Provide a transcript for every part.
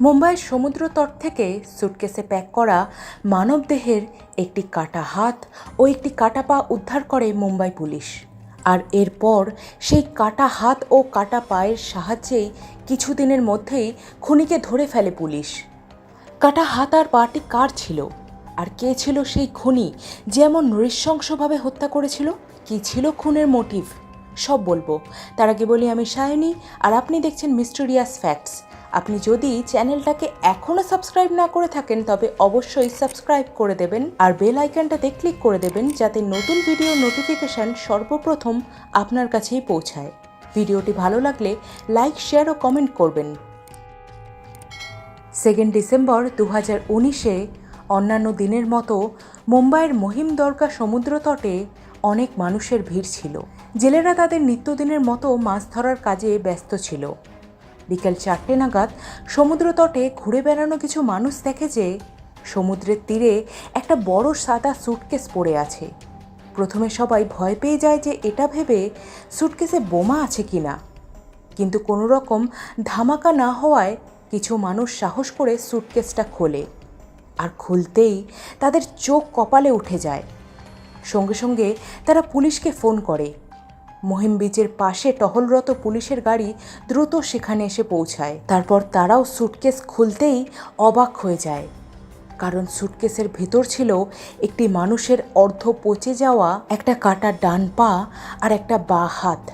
মুম্বাইয়ের সমুদ্র তট থেকে সুটকেসে প্যাক করা মানবদেহের একটি কাটা হাত ও একটি কাটা পা উদ্ধার করে মুম্বাই পুলিশ। আর এরপর সেই কাটা হাত ও কাটা পায়ের সাহায্যেই কিছুদিনের মধ্যেই খুনিকে ধরে ফেলে পুলিশ। কাটা হাত আর পাটি কার ছিল? আর কে ছিল সেই খুনি? যেমন নৃশংসভাবে হত্যা করেছিল? কি ছিল খুনের মোটিভ? সব বলব। তার আগে বলি আমি সায়নী, আর আপনি দেখছেন মিস্টেরিয়াস ফ্যাক্টস। আপনি যদি চ্যানেলটাকে এখনও সাবস্ক্রাইব না করে থাকেন, তবে অবশ্যই সাবস্ক্রাইব করে দেবেন, আর বেল আইকনটাতে ক্লিক করে দেবেন, যাতে নতুন ভিডিও নোটিফিকেশন সর্বপ্রথম আপনার কাছেই পৌঁছায়। ভিডিওটি ভালো লাগলে লাইক, শেয়ার ও কমেন্ট করবেন। সেকেন্ড ডিসেম্বর দু হাজার উনিশে অন্যান্য দিনের মতো মুম্বাইয়ের মহিম দরগা সমুদ্র তটে অনেক মানুষের ভিড় ছিল। জেলেরা তাদের নিত্যদিনের মতো মাছ ধরার কাজে ব্যস্ত ছিল। বিকেল চারটে নাগাদ সমুদ্র তটে ঘুরে বেড়ানো কিছু মানুষ দেখে যে সমুদ্রের তীরে একটা বড় সাদা সুটকেস পড়ে আছে। প্রথমে সবাই ভয় পেয়ে যায় যে এটা ভেবে সুটকেসে বোমা আছে কি না কিন্তু কোনো রকম ধামাকা না হওয়ায় কিছু মানুষ সাহস করে সুটকেসটা খোলে। আর খুলতেই তাদের চোখ কপালে উঠে যায়। সঙ্গে সঙ্গে তারা পুলিশকে ফোন করে। মহিম বিচের পাশে টহলরত পুলিশের গাড়ি দ্রুত সেখানে এসে পৌঁছায়। তারপর তারাও সুটকেস খুলতেই অবাক হয়ে যায়। কারণ সুটকেসের ভেতর ছিল একটি মানুষের অর্ধ পচে যাওয়া একটা কাটা ডান পা আর একটা বা হাত।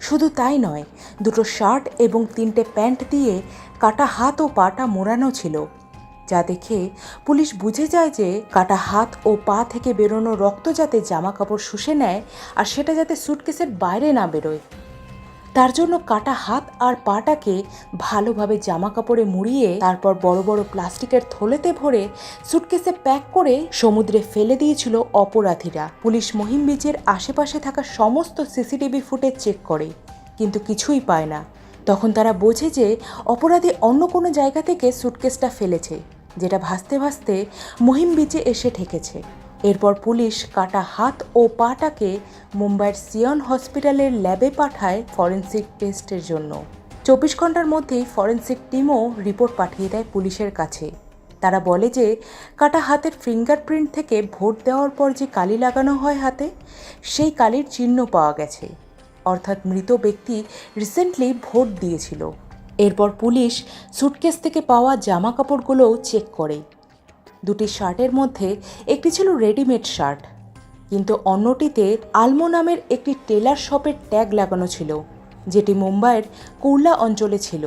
শুধু তাই নয়, দুটো শার্ট এবং তিনটে প্যান্ট দিয়ে কাটা হাত ও পাটা মোড়ানো ছিল। যা দেখে পুলিশ বুঝে যায় যে কাটা হাত ও পা থেকে বেরোনো রক্ত যাতে জামা কাপড় শুষে নেয় আর সেটা যাতে সুটকেসের বাইরে না বেরোয়। তার জন্য কাটা হাত আর পাটাকে ভালোভাবে জামা কাপড়ে মুড়িয়ে তারপর বড় বড় প্লাস্টিকের থলেতে ভরে সুটকেসে প্যাক করে সমুদ্রে ফেলে দিয়েছিল অপরাধীরা। পুলিশ মহিম বিচের আশেপাশে থাকা সমস্ত সিসিটিভি ফুটেজ চেক করে, কিন্তু কিছুই পায় না। তখন তারা বোঝে যে অপরাধী অন্য কোনো জায়গা থেকে সুটকেসটা ফেলেছে। যেটা ভাসতে ভাসতে মহিম বিচে এসে ঠেকেছে। এরপর পুলিশ কাটা হাত ও পাটাকে মুম্বাইয়ের সিয়ন হসপিটালের ল্যাবে পাঠায় ফরেন্সিক টেস্টের জন্য। চব্বিশ ঘণ্টার মধ্যেই ফরেন্সিক টিমও রিপোর্ট পাঠিয়ে দেয় পুলিশের কাছে। তারা বলে যে, কাটা হাতের ফিঙ্গারপ্রিন্ট থেকে ভোট দেওয়ার পর যে কালি লাগানো হয় হাতে, সেই কালির চিহ্ন পাওয়া গেছে। অর্থাৎ মৃত ব্যক্তি রিসেন্টলি ভোট দিয়েছিল। এরপর পুলিশ সুটকেস থেকে পাওয়া জামা কাপড়গুলোও চেক করে। দুটি শার্টের মধ্যে একটি ছিল রেডিমেড শার্ট কিন্তু অন্যটিতে আলমো নামের একটি টেলার শপের ট্যাগ লাগানো ছিল, যেটি মুম্বাইয়ের কুর্লা অঞ্চলে ছিল।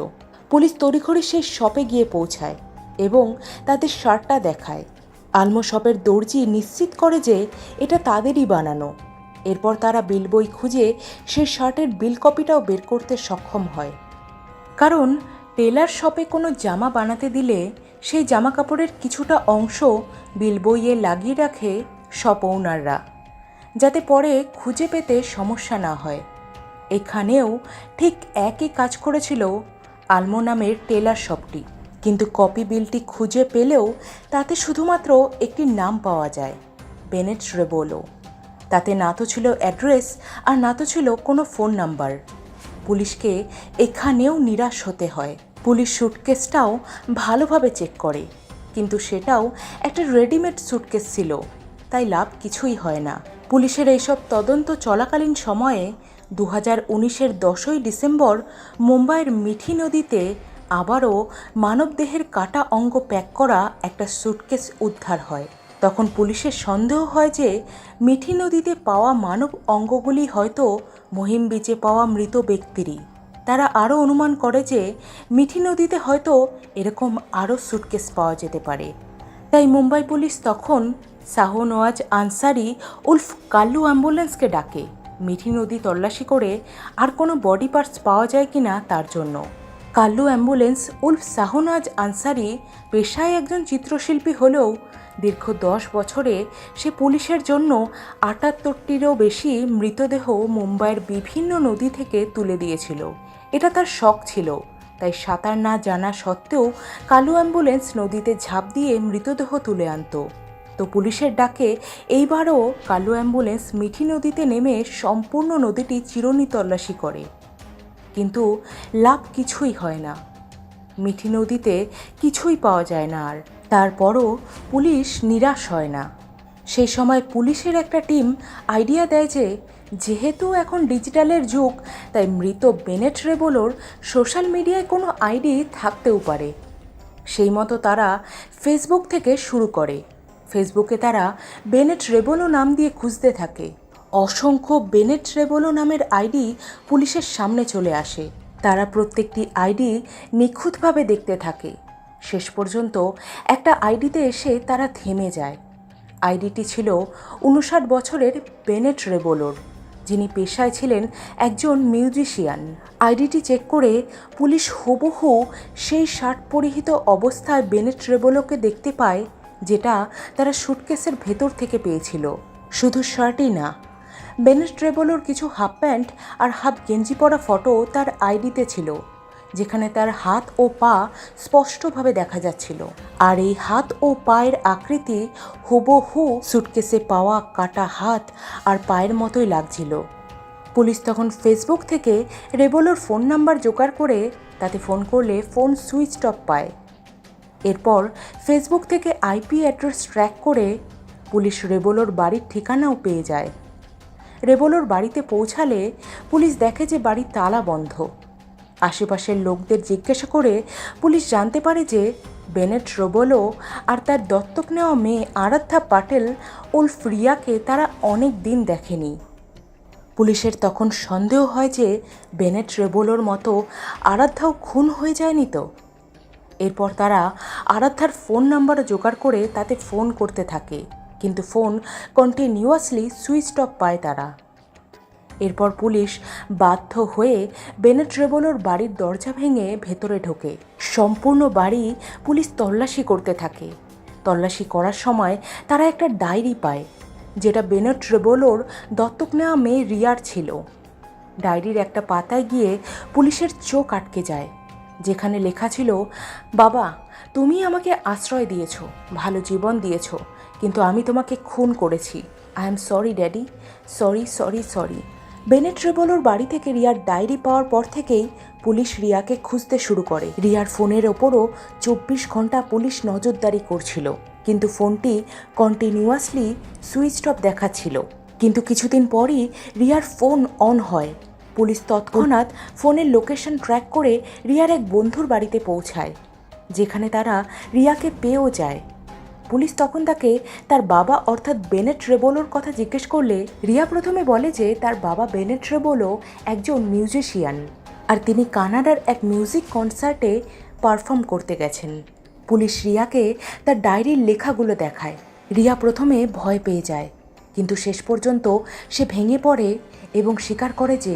পুলিশ তড়িঘড়ি সেই শপে গিয়ে পৌঁছায় এবং তাদের শার্টটা দেখায়। আলমো শপের দর্জি নিশ্চিত করে যে এটা তাদেরই বানানো। এরপর তারা বিল বই খুঁজে সেই শার্টের বিল কপিটাও বের করতে সক্ষম হয়। কারণ টেলার শপে কোনো জামা বানাতে দিলে সেই জামা কাপড়ের কিছুটা অংশ বিল বইয়ে লাগিয়ে রাখে শপ ওনাররা, যাতে পরে খুঁজে পেতে সমস্যা না হয়। এখানেও ঠিক একই কাজ করেছিল আলমো নামের টেলার শপটি, কিন্তু কপি বিলটি খুঁজে পেলেও তাতে শুধুমাত্র একটি নাম পাওয়া যায়, বেনেট রেবোলো। তাতে না তো ছিল অ্যাড্রেস আর না তো ছিল কোনো ফোন নাম্বার। পুলিশকে এখানেও নিরাশ হতে হয়। পুলিশ সুটকেসটাও ভালোভাবে চেক করে। কিন্তু সেটাও একটা রেডিমেড সুটকেস ছিল। তাই লাভ কিছুই হয় না। পুলিশের এইসব তদন্ত চলাকালীন সময়ে দু হাজার উনিশের দশই ডিসেম্বর মুম্বাইয়ের মিঠি নদীতে আবারও মানবদেহের কাটা অঙ্গ প্যাক করা একটা সুটকেস উদ্ধার হয়। তখন পুলিশের সন্দেহ হয় যে মিঠি নদীতে পাওয়া মানব অঙ্গগুলি হয়তো মহিম বিচে পাওয়া মৃত ব্যক্তিরই। তারা আরও অনুমান করে যে মিঠি নদীতে হয়তো এরকম আরও সুটকেস পাওয়া যেতে পারে। তাই মুম্বাই পুলিশ তখন শাহনওয়াজ আনসারি উলফ কাল্লু অ্যাম্বুলেন্সকে ডাকে। মিঠি নদী তল্লাশি করে আর কোনো বডি পার্টস পাওয়া যায় কিনা তার জন্য। কাল্লু অ্যাম্বুলেন্স উলফ শাহনাজ আনসারি পেশায় একজন চিত্রশিল্পী হলেও দীর্ঘ দশ বছরে সে পুলিশের জন্য আটাত্তরটিরও বেশি মৃতদেহ মুম্বাইয়ের বিভিন্ন নদী থেকে তুলে দিয়েছিল। এটা তার শখ ছিল। তাই সাঁতার না জানা সত্ত্বেও কালু অ্যাম্বুলেন্স নদীতে ঝাঁপ দিয়ে মৃতদেহ তুলে আনতো। তো পুলিশের ডাকে এইবারও কালু অ্যাম্বুলেন্স মিঠি নদীতে নেমে সম্পূর্ণ নদীটি চিরনি তল্লাশি করে। কিন্তু লাভ কিছুই হয় না। মিঠি নদীতে কিছুই পাওয়া যায় না আর। তারপরও পুলিশ নিরাশ হয় না। সেই সময় পুলিশের একটা টিম আইডিয়া দেয় যে, যেহেতু এখন ডিজিটালের যুগ, তাই মৃত বেনেট রেবোলোর সোশ্যাল মিডিয়ায় কোনো আইডি থাকতেও পারে। সেই মতো তারা ফেসবুক থেকে শুরু করে। ফেসবুকে তারা বেনেট রেবোলো নাম দিয়ে খুঁজতে থাকে। অসংখ্য বেনেট রেবোলো নামের আইডি পুলিশের সামনে চলে আসে। তারা প্রত্যেকটি আইডি নিখুঁতভাবে দেখতে থাকে। শেষ পর্যন্ত একটা আইডিতে এসে তারা থেমে যায়। আইডিটি ছিল উনষাট বছরের বেনেট রেবোলোর, যিনি পেশায় ছিলেন একজন মিউজিশিয়ান। আইডিটি চেক করে পুলিশ হুবহু সেই শার্ট পরিহিত অবস্থায় বেনেট রেবোলোকে দেখতে পায়, যেটা তারা সুটকেসের ভেতর থেকে পেয়েছিল। শুধু শার্টই না বেনেট রেবোলোর কিছু হাফ প্যান্ট আর হাফ গেঞ্জি পরা ফটো তার আইডিতে ছিল, যেখানে তার হাত ও পা স্পষ্টভাবে দেখা যাচ্ছিল। আর এই হাত ও পায়ের আকৃতি হুবহু সুটকেসে পাওয়া কাটা হাত আর পায়ের মতোই লাগছিল। পুলিশ তখন ফেসবুক থেকে রেবোলোর ফোন নাম্বার জোগাড় করে তাতে ফোন করলে ফোন সুইচ অফ পায়। এরপর ফেসবুক থেকে আইপি অ্যাড্রেস ট্র্যাক করে পুলিশ রেবোলোর বাড়ির ঠিকানাও পেয়ে যায়। রেবোলোর বাড়িতে পৌঁছালে পুলিশ দেখে যে বাড়ির তালা বন্ধ। আশেপাশের লোকদের জিজ্ঞাসা করে পুলিশ জানতে পারে যে বেনেট রোবোলো আর তার দত্তক নেওয়া মেয়ে আরাধ্যা পাটেল উলফ রিয়াকে তারা অনেক দিন দেখেনি। পুলিশের তখন সন্দেহ হয় যে বেনেট রেবোলোর মতো আরাধ্যাও খুন হয়ে যায়নি তো। এরপর তারা আরাধ্যার ফোন নাম্বার জোগাড় করে তাতে ফোন করতে থাকে। কিন্তু ফোন কন্টিনিউয়াসলি সুইচ অফ পায় তারা। এরপর পুলিশ বাধ্য হয়ে বেনেট রেবোলোর বাড়ির দরজা ভেঙে ভেতরে ঢোকে। সম্পূর্ণ বাড়ি পুলিশ তল্লাশি করতে থাকে। তল্লাশি করার সময় তারা একটা ডায়েরি পায়, যেটা বেনেট রেবোলোর দত্তক নেওয়া মেয়ে রিয়ার ছিল। ডায়েরির একটা পাতায় গিয়ে পুলিশের চোখ আটকে যায়, যেখানে লেখা ছিল, বাবা, তুমি আমাকে আশ্রয় দিয়েছ, ভালো জীবন দিয়েছ কিন্তু আমি তোমাকে খুন করেছি। I am sorry daddy sorry sorry sorry Bennett রেবলোর বাড়ি থেকে রিয়ার ডায়েরি পাওয়ার পর থেকেই পুলিশ রিয়াকে খুঁজতে শুরু করে। রিয়ার ফোনের ওপরও চব্বিশ ঘণ্টা পুলিশ নজরদারি করছিল। কিন্তু ফোনটি কন্টিনিউয়াসলি সুইচ অফ দেখাচ্ছিল। কিন্তু কিছুদিন পরই রিয়ার ফোন অন হয়। পুলিশ তৎক্ষণাৎ ফোনের লোকেশন ট্র্যাক করে রিয়ার এক বন্ধুর বাড়িতে পৌঁছায়, যেখানে তারা রিয়াকে পেয়েও যায়। পুলিশ তখন তাকে তার বাবা অর্থাৎ বেনেট রেবোলোর কথা জিজ্ঞেস করলে রিয়া প্রথমে বলে যে তার বাবা বেনেট রেবোলো একজন মিউজিশিয়ান। আর তিনি কানাডার এক মিউজিক কনসার্টে পারফর্ম করতে গেছেন। পুলিশ রিয়াকে তার ডায়েরির লেখাগুলো দেখায়। রিয়া প্রথমে ভয় পেয়ে যায়, কিন্তু শেষ পর্যন্ত সে ভেঙে পড়ে এবং স্বীকার করে যে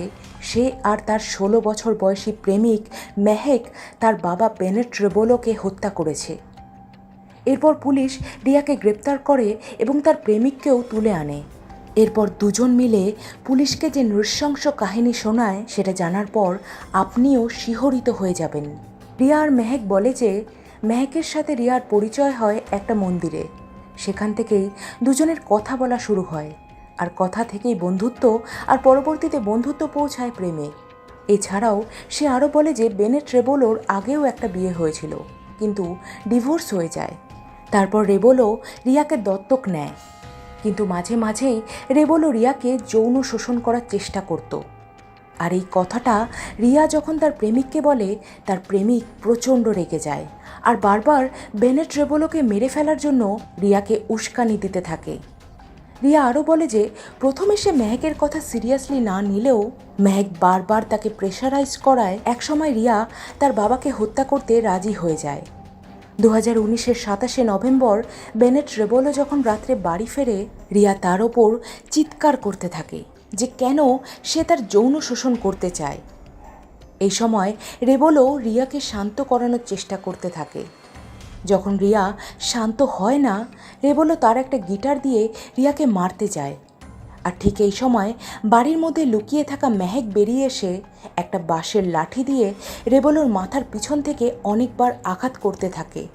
সে আর তার ষোলো বছর বয়সী প্রেমিক মেহেক তার বাবা বেনেট রেবোলোকে হত্যা করেছে। এরপর পুলিশ রিয়াকে গ্রেপ্তার করে এবং তার প্রেমিককেও তুলে আনে। এরপর দুজন মিলে পুলিশকে যে নৃশংস কাহিনী শোনায় সেটা জানার পর আপনিও শিহরিত হয়ে যাবেন। রিয়া আর মেহেক বলে যে, মেহেকের সাথে রিয়ার পরিচয় হয় একটা মন্দিরে। সেখান থেকেই দুজনের কথা বলা শুরু হয়। আর কথা থেকেই বন্ধুত্ব আর পরবর্তীতে বন্ধুত্ব পৌঁছায় প্রেমে এছাড়াও সে আরও বলে যে বেনে রেবোলোর আগেও একটা বিয়ে হয়েছিল, কিন্তু ডিভোর্স হয়ে যায়। তারপর রেবোলো রিয়াকে দত্তক নেয়। কিন্তু মাঝে মাঝেই রেবোলো রিয়াকে যৌন শোষণ করার চেষ্টা করত। আর এই কথাটা রিয়া যখন তার প্রেমিককে বলে, তার প্রেমিক প্রচণ্ড রেগে যায়। আর বারবার বেনেট রেবলোকে মেরে ফেলার জন্য রিয়াকে উস্কানি দিতে থাকে। রিয়া আরও বলে যে, প্রথমে সে মেহেকের কথা সিরিয়াসলি না নিলেও মেহেক বারবার তাকে প্রেশারাইজ করায়। একসময় রিয়া তার বাবাকে হত্যা করতে রাজি হয়ে যায়। দু হাজার উনিশের সাতাশে নভেম্বর বেনেট রেবোলো যখন রাত্রে বাড়ি ফেরে, রিয়া তার ওপর চিৎকার করতে থাকে যে কেন সে তার যৌন শোষণ করতে চায়। এই সময় রেবোলো রিয়াকে শান্ত করানোর চেষ্টা করতে থাকে। যখন রিয়া শান্ত হয় না, রেবোলো তার একটা গিটার দিয়ে রিয়াকে মারতে যায়। আর ঠিক এই সময় বাড়ির মধ্যে লুকিয়ে থাকা মেহেক বেরিয়ে এসে একটা বাঁশের লাঠি দিয়ে রেবলোর মাথার পিছন থেকে অনেকবার আঘাত করতে থাকে।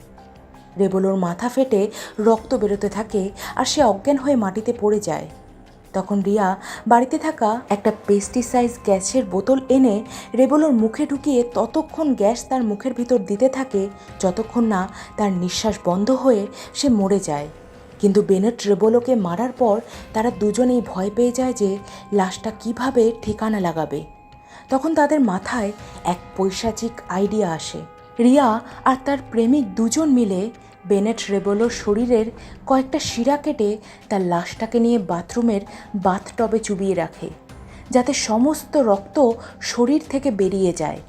রেবলোর মাথা ফেটে রক্ত বেরোতে থাকে আর সে অজ্ঞান হয়ে মাটিতে পড়ে যায়। তখন রিয়া বাড়িতে থাকা একটা পেস্টিসাইড গ্যাসের বোতল এনে রেবলোর মুখে ঢুকিয়ে ততক্ষণ গ্যাস তার মুখের ভিতর দিতে থাকে, যতক্ষণ না তার নিঃশ্বাস বন্ধ হয়ে সে মরে যায়। কিন্তু বেনেট রেবোলোকে মারার পর তারা দুজনেই ভয় পেয়ে যায় যে লাশটা কীভাবে ঠিকানা লাগাবে। তখন তাদের মাথায় এক পৈশাচিক আইডিয়া আসে। রিয়া আর তার প্রেমিক দুজন মিলে বেনেট রেবোলোর শরীরের কয়েকটা শিরা কেটে তার লাশটাকে নিয়ে বাথরুমের বাথটবে চুবিয়ে রাখে, যাতে সমস্ত রক্ত শরীর থেকে বেরিয়ে যায়।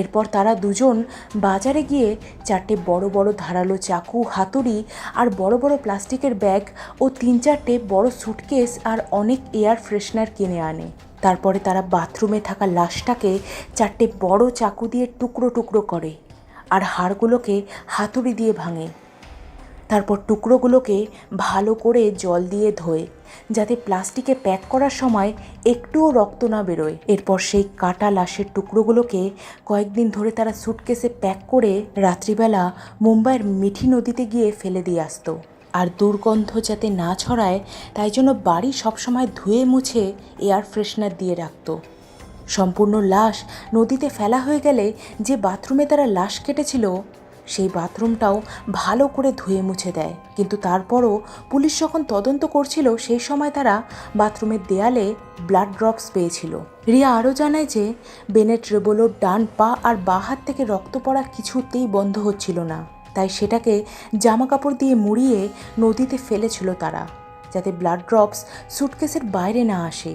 এরপর তারা দুজন বাজারে গিয়ে চারটে বড় বড় ধারালো চাকু, হাতুড়ি আর বড় বড় প্লাস্টিকের ব্যাগ ও তিন চারটে বড় সুটকেস আর অনেক এয়ার ফ্রেশনার কিনে আনে। তারপরে তারা বাথরুমে থাকা লাশটাকে চারটে বড় চাকু দিয়ে টুকরো টুকরো করে আর হাড়গুলোকে হাতুড়ি দিয়ে ভাঙে। তারপর টুকরোগুলোকে ভালো করে জল দিয়ে ধোয়, যাতে প্লাস্টিকে প্যাক করার সময় একটুও রক্ত না বেরোয়। এরপর সেই কাটা লাশের টুকরোগুলোকে কয়েকদিন ধরে তারা সুটকেসে প্যাক করে রাত্রিবেলা মুম্বাইয়ের মিঠি নদীতে গিয়ে ফেলে দিয়ে আসতো। আর দুর্গন্ধ যাতে না ছড়ায়, তাই জন্য বাড়ি সবসময় ধুয়ে মুছে এয়ার ফ্রেশনার দিয়ে রাখতো। সম্পূর্ণ লাশ নদীতে ফেলা হয়ে গেলে যে বাথরুমে তারা লাশ কেটেছিল সেই বাথরুমটাও ভালো করে ধুয়ে মুছে দেয়। কিন্তু তারপরও পুলিশ যখন তদন্ত করছিল, সেই সময় তারা বাথরুমের দেয়ালে ব্লাড ড্রপস পেয়েছিল। রিয়া আরও জানায় যে, বেনেট রেবোলোর ডান পা আর বাঁ হাত থেকে রক্ত পড়া কিছুতেই বন্ধ হচ্ছিল না। তাই সেটাকে জামা কাপড় দিয়ে মুড়িয়ে নদীতে ফেলেছিল তারা, যাতে ব্লাড ড্রপস সুটকেসের বাইরে না আসে।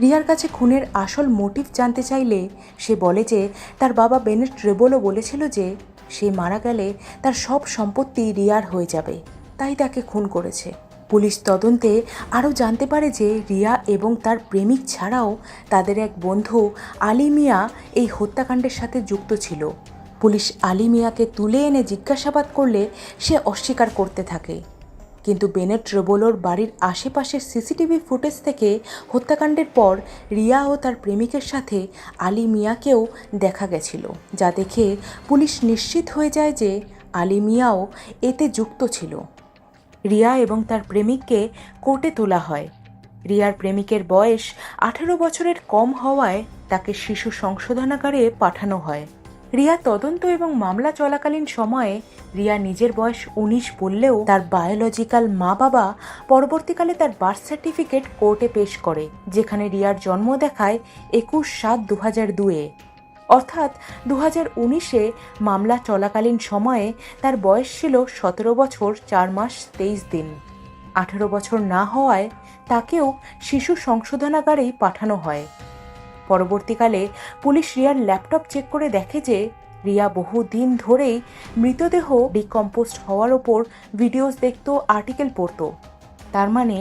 রিয়ার কাছে খুনের আসল মোটিভ জানতে চাইলে সে বলে যে, তার বাবা বেনেট রেবোলো বলেছিল যে সে মারা গেলে তার সব সম্পত্তি রিয়ার হয়ে যাবে। তাই তাকে খুন করেছে। পুলিশ তদন্তে আরও জানতে পারে যে রিয়া এবং তার প্রেমিক ছাড়াও তাদের এক বন্ধু আলী মিয়া এই হত্যাকাণ্ডের সাথে যুক্ত ছিল। পুলিশ আলী মিয়াকে তুলে এনে জিজ্ঞাসাবাদ করলে সে অস্বীকার করতে থাকে। কিন্তু বেনেট রেবোলোর বাড়ির আশেপাশের সিসিটিভি ফুটেজ থেকে হত্যাকাণ্ডের পর রিয়া ও তার প্রেমিকের সাথে আলী মিয়াকেও দেখা গেছিল, যা দেখে পুলিশ নিশ্চিত হয়ে যায় যে আলী মিয়াও এতে যুক্ত ছিল। রিয়া এবং তার প্রেমিককে কোর্টে তোলা হয়। রিয়ার প্রেমিকের বয়স আঠেরো বছরের কম হওয়ায় তাকে শিশু সংশোধনাগারে পাঠানো হয়। রিয়া তদন্ত এবং মামলা চলাকালীন সময়ে রিয়া নিজের বয়স উনিশ বললেও তার বায়োলজিক্যাল মা বাবা পরবর্তীকালে তার বার্থ সার্টিফিকেট কোর্টে পেশ করে, যেখানে রিয়ার জন্ম দেখায় একুশ সাত দু হাজার দুয়ে। অর্থাৎ দু হাজার উনিশে মামলা চলাকালীন সময়ে তার বয়স ছিল সতেরো বছর চার মাস তেইশ দিন। আঠেরো বছর না হওয়ায় তাকেও শিশু সংশোধনাগারেই পাঠানো হয়। পরবর্তীকালে পুলিশ রিয়ার ল্যাপটপ চেক করে দেখে যে রিয়া বহুদিন ধরেই মৃতদেহ ডিকম্পোস্ট হওয়ার ওপর ভিডিওস দেখত, আর্টিকেল পড়ত। তার মানে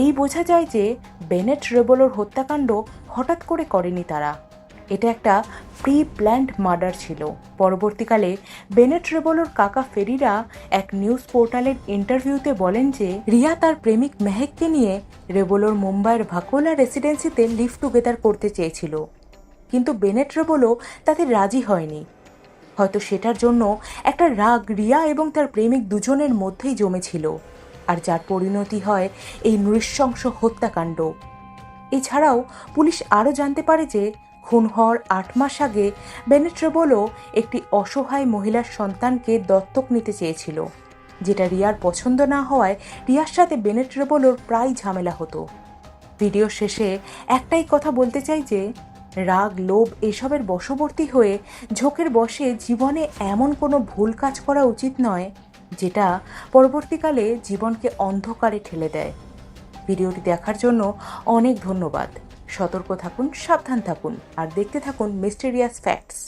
এই বোঝা যায় যে বেনেট রেবলোর হত্যাকাণ্ড হঠাৎ করে করেনি তারা। এটা একটা প্রি প্ল্যান্ড মার্ডার ছিল। পরবর্তীকালে বেনেট রেবলোর কাকা ফেরিরা এক নিউজ পোর্টালের ইন্টারভিউতে বলেন যে, রিয়া তার প্রেমিক মেহেককে নিয়ে রেবলোর মুম্বাইয়ের ভাকোলা রেসিডেন্সিতে লিভ টুগেদার করতে চেয়েছিল। কিন্তু বেনেট রেবলো তাতে রাজি হয়নি। হয়তো সেটার জন্য একটা রাগ রিয়া এবং তার প্রেমিক দুজনের মধ্যেই জমেছিল। আর যার পরিণতি হয় এই নৃশংস হত্যাকাণ্ড। এছাড়াও পুলিশ আরও জানতে পারে যে খুন হওয়ার আট মাস আগে বেনেট্রেবোলো একটি অসহায় মহিলার সন্তানকে দত্তক নিতে চেয়েছিল। যেটা রিয়ার পছন্দ না হওয়ায় রিয়ার সাথে বেনেট্রেবোলোর প্রায় ঝামেলা হতো। ভিডিও শেষে একটাই কথা বলতে চাই যে, রাগ, লোভ এসবের বশবর্তী হয়ে ঝোঁকের বসে জীবনে এমন কোনো ভুল কাজ করা উচিত নয়, যেটা পরবর্তীকালে জীবনকে অন্ধকারে ঠেলে দেয়। ভিডিওটি দেখার জন্য অনেক ধন্যবাদ। সতর্ক থাকুন সাবধান থাকুন আর দেখতে থাকুন মিস্টেরিয়াস ফ্যাক্টস